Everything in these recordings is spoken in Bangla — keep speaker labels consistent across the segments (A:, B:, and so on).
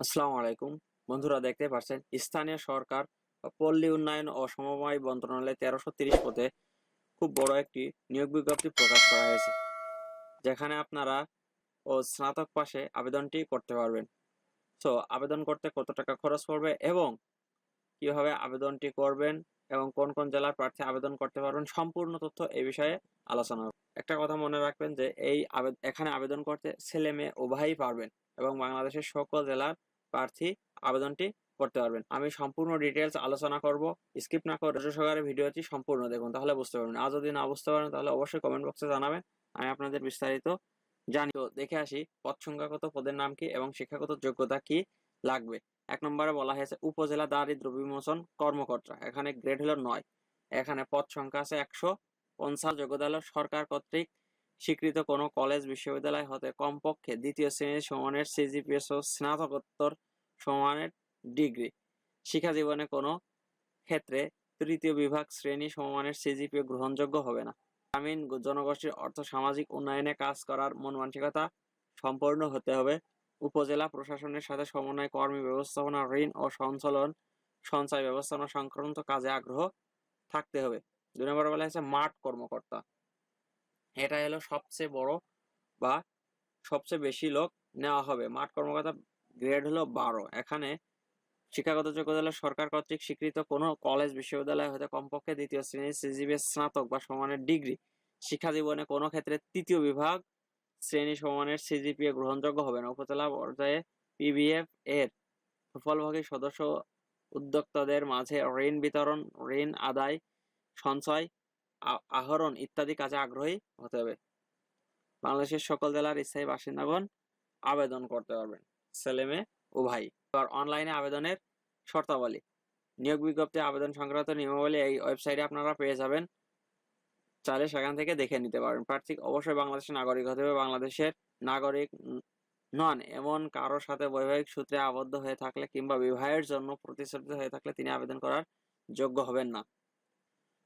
A: আসসালামু আলাইকুম বন্ধুরা দেখতে পাচ্ছেন, স্থানীয় সরকার পল্লী উন্নয়ন ও সমবায় মন্ত্রণালয় তেরোশো তিরিশ পদে খুব বড় একটি নিয়োগ বিজ্ঞপ্তি প্রকাশ করা হয়েছে, যেখানে আপনারা ও স্নাতক পাশে আবেদনটি করতে পারবেন তো আবেদন করতে কত টাকা খরচ পড়বে এবং কীভাবে আবেদনটি করবেন এবং কোন কোন জেলার প্রার্থী আবেদন করতে পারবেন, সম্পূর্ণ তথ্য এ বিষয়ে আলোচনা। একটা কথা মনে রাখবেন যে, এই এখানে আবেদন করতে ছেলে মেয়ে উভয়ই পারবেন এবং বাংলাদেশের সকল জেলার প্রার্থী আবেদনটি করতে পারবেন। আমি সম্পূর্ণ ডিটেলস আলোচনা করব স্কিপ না করে সহকারে ভিডিওটি সম্পূর্ণ দেখুন, তাহলে বুঝতে পারবেন। আর যদি না বুঝতে পারেন, তাহলে অবশ্যই কমেন্ট বক্সে জানাবেন, আমি আপনাদের বিস্তারিত জানি। তো দেখে আসি, পদ সংখ্যাগত পদের নাম কি এবং শিক্ষাগত যোগ্যতা কি লাগবে? এক নম্বরে বলা হয়েছে, উপজেলা দারিদ্র বিমোচন কর্মকর্তা, এখানে গ্রেড হলো নয়। এখানে পদ সংখ্যা আছে একশো পঞ্চাশ যোগ্যতা সরকার কর্তৃক স্বীকৃত কোনো কলেজ বিশ্ববিদ্যালয় হতে কমপক্ষে দ্বিতীয় শ্রেণির সমানের সিজিপিএস ও স্নাতকোত্তর সমানের ডিগ্রি। শিক্ষা জীবনে কোনো ক্ষেত্রে তৃতীয় বিভাগ শ্রেণি সমমানের সিজিপিএ গ্রহণযোগ্য হবে না। গ্রামীণ জনগোষ্ঠীর অর্থ সামাজিক উন্নয়নে কাজ করার মন মানসিকতা সম্পন্ন হতে হবে। উপজেলা প্রশাসনের সাথে সমন্বয়, কর্মী ব্যবস্থাপনা, ঋণ ও সঞ্চালন সঞ্চয় ব্যবস্থাপনা সংক্রান্ত কাজে আগ্রহ থাকতে হবে। দুই নম্বর বলা হয়েছে মাঠ কর্মকর্তা। এটা হলো সবচেয়ে বড় বা সবচেয়ে বেশি লোক নেওয়া হবে। মাঠ কর্মকর্তা গ্রেড হলো বারো। এখানে শিক্ষাগত যোগ্যতা সরকার কর্তৃক স্বীকৃত কোনো কলেজ, বিশ্ববিদ্যালয় হতে কমপক্ষে দ্বিতীয় শ্রেণির সিজিবিএস স্নাতক বা সমানের ডিগ্রি। শিক্ষা জীবনে কোনো ক্ষেত্রে তৃতীয় বিভাগ শ্রেণি সমানের সিজিপিএ গ্রহণযোগ্য হবে না। উপজেলা পর্যায়ে পিবিএফ এর সুফলভোগী সদস্য উদ্যোক্তাদের মাঝে ঋণ বিতরণ, ঋণ আদায় সঞ্চয় আহরণ ইত্যাদি কাজে আগ্রহী হতে হবে। বাংলাদেশের সকল জেলার স্থায়ী বাসিন্দাগণ আবেদন করতে পারবেন, ছেলে মেয়ে উভয়ই আর অনলাইনে আবেদনের শর্তাবলী। নিয়োগ বিজ্ঞপ্তি, আবেদন সংক্রান্ত নিয়মাবলী এই ওয়েবসাইটে আপনারা পেয়ে যাবেন। চাইলে সেখান থেকে দেখে নিতে পারেন প্রার্থী অবশ্যই বাংলাদেশের নাগরিক হতে হবে। বাংলাদেশের নাগরিক নন, এমন কারোর সাথে বৈবাহিক সূত্রে আবদ্ধ হয়ে থাকলে কিংবা বিবাহের জন্য প্রতিশ্রুতি হয়ে থাকলে তিনি আবেদন করার যোগ্য হবেন না।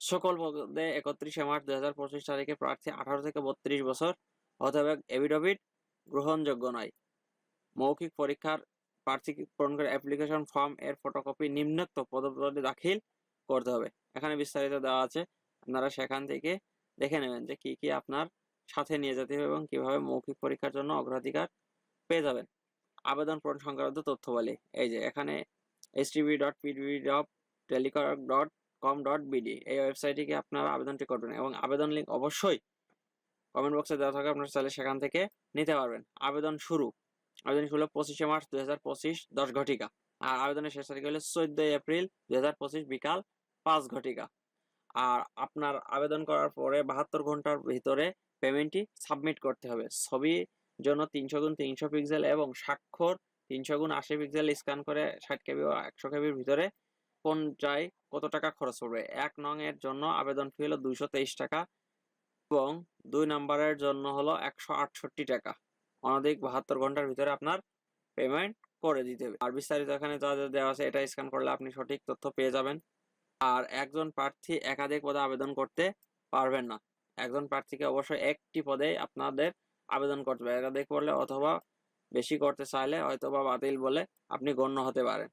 A: সকল পদে একত্রিশে মার্চ দুই হাজার পঁচিশ তারিখে প্রার্থী আঠারো থেকে বত্রিশ বছর হতে হবে এভিডেভিট গ্রহণযোগ্য নয়। মৌখিক পরীক্ষার প্রার্থী পূরণ করে অ্যাপ্লিকেশন ফর্ম এর ফটোকপি নিম্নোক্ত পদপ্রদে দাখিল করতে হবে। এখানে বিস্তারিত দেওয়া আছে। আপনারা সেখান থেকে দেখে নেবেন যে কি কি আপনার সাথে নিয়ে যেতে হবে এবং কীভাবে মৌখিক পরীক্ষার জন্য অগ্রাধিকার পেয়ে যাবেন। আবেদন পূরণ সংক্রান্ত তথ্য বলে এই যে এখানে এইচ ডট পিডিবি ডট টেলিকর ডট কম ডট বিডি এই ওয়েবসাইটে গিয়ে আপনারা আবেদনটি করবেন এবং আবেদন লিঙ্ক অবশ্যই কমেন্ট বক্সে দেওয়া থাকে আপনারা চাইলে সেখান থেকে নিতে পারবেন। আবেদন শুরু। আবেদন শুরু হলো পঁচিশে মার্চ দুই হাজার পঁচিশ, দশ ঘটিকা। আর আবেদনের শেষ তারিখ হলো চোদ্দই এপ্রিল দুই হাজার পঁচিশ বিকাল পাঁচ ঘটিকা। আর আপনার আবেদন করার পরে বাহাত্তর ঘণ্টার ভিতরে পেমেন্টটি সাবমিট করতে হবে। ছবি জন্য তিনশো গুণ তিনশো পিক্সেল এবং স্বাক্ষর তিনশো গুণ আশি পিক্সেল স্ক্যান করে ষাট কেবি ও একশো কেবির ভিতরে কোনটায় কত টাকা খরচ পড়বে এক নং এর জন্য আবেদন ফি হলো দুইশো তেইশ টাকা এবং দুই নাম্বারের জন্য হলো একশো আটষট্টি টাকা। অনধিক বাহাত্তর ঘণ্টার ভিতরে আপনার পেমেন্ট করে দিতে হবে। আর বিস্তারিত এখানে যা যা দেওয়া আছে, এটা স্ক্যান করলে আপনি সঠিক তথ্য পেয়ে যাবেন। আর একজন প্রার্থী একাধিক পদে আবেদন করতে পারবেন না। একজন প্রার্থীকে অবশ্যই একটি পদে আপনাদের আবেদন করতে হবে। একাধিক করলে অথবা বেশি করতে চাইলে হয়তো বা বাতিল বলে আপনি গণ্য হতে পারেন।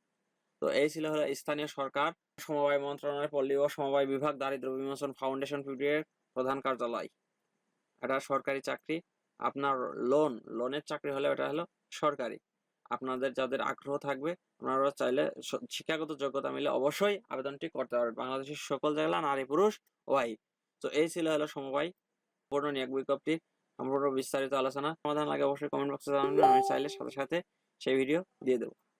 A: তো এই ছিল হলো স্থানীয় সরকার। সমবায় মন্ত্রণালয়, পল্লী ও সমবায় বিভাগ দারিদ্র বিমোচন ফাউন্ডেশন পিডিএর প্রধান কার্যালয়। এটা সরকারি চাকরি। আপনার লোন লোনের চাকরি হলে এটা হলো সরকারি। আপনাদের যাদের আগ্রহ থাকবে, আপনারা চাইলে শিক্ষাগত যোগ্যতা মিলে অবশ্যই আবেদনটি করতে পারবেন। বাংলাদেশের সকল জেলা, নারী, পুরুষ ওয়াই তো এই ছিল হলো সমবায় পূর্ণ নিয়োগ বিজ্ঞপ্তি। সম্পূর্ণ বিস্তারিত আলোচনা। সমাধান লাগে অবশ্যই কমেন্ট বক্সে জানাবেন। আমি চাইলে সাথে সাথে সেই ভিডিও দিয়ে দেবো।